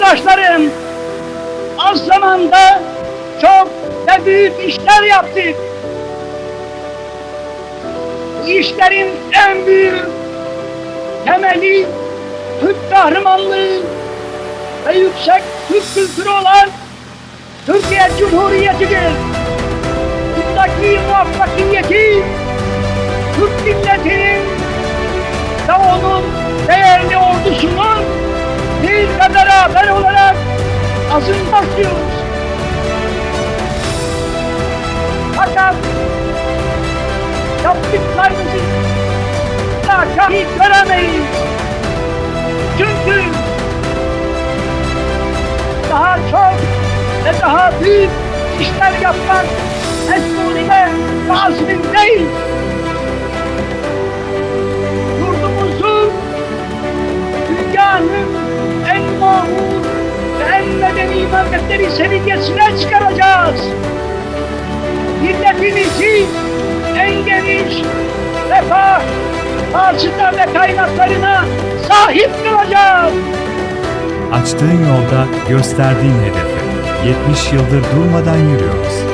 Yurttaşlarım, az zamanda çok ve büyük işler yaptık. Bu işlerin en büyük temeli Türk kahramanlığı ve yüksek Türk kültürü olan Türkiye Cumhuriyeti'dir. Bundaki muvaffakiyeti Türk milletinin ve onun değerli ordusunun bir ve beraber olarak azın başlıyoruz. Fakat yaptıklarımızı da şahit göremeyiz. Çünkü daha çok ve daha büyük işler yapmak memleketleri seviyesine çıkaracağız. Milletimizi en geniş refah, hasıta ve kaynaklarına sahip kılacağız. Açtığın yolda gösterdiğin hedefe 70 yıldır durmadan yürüyoruz.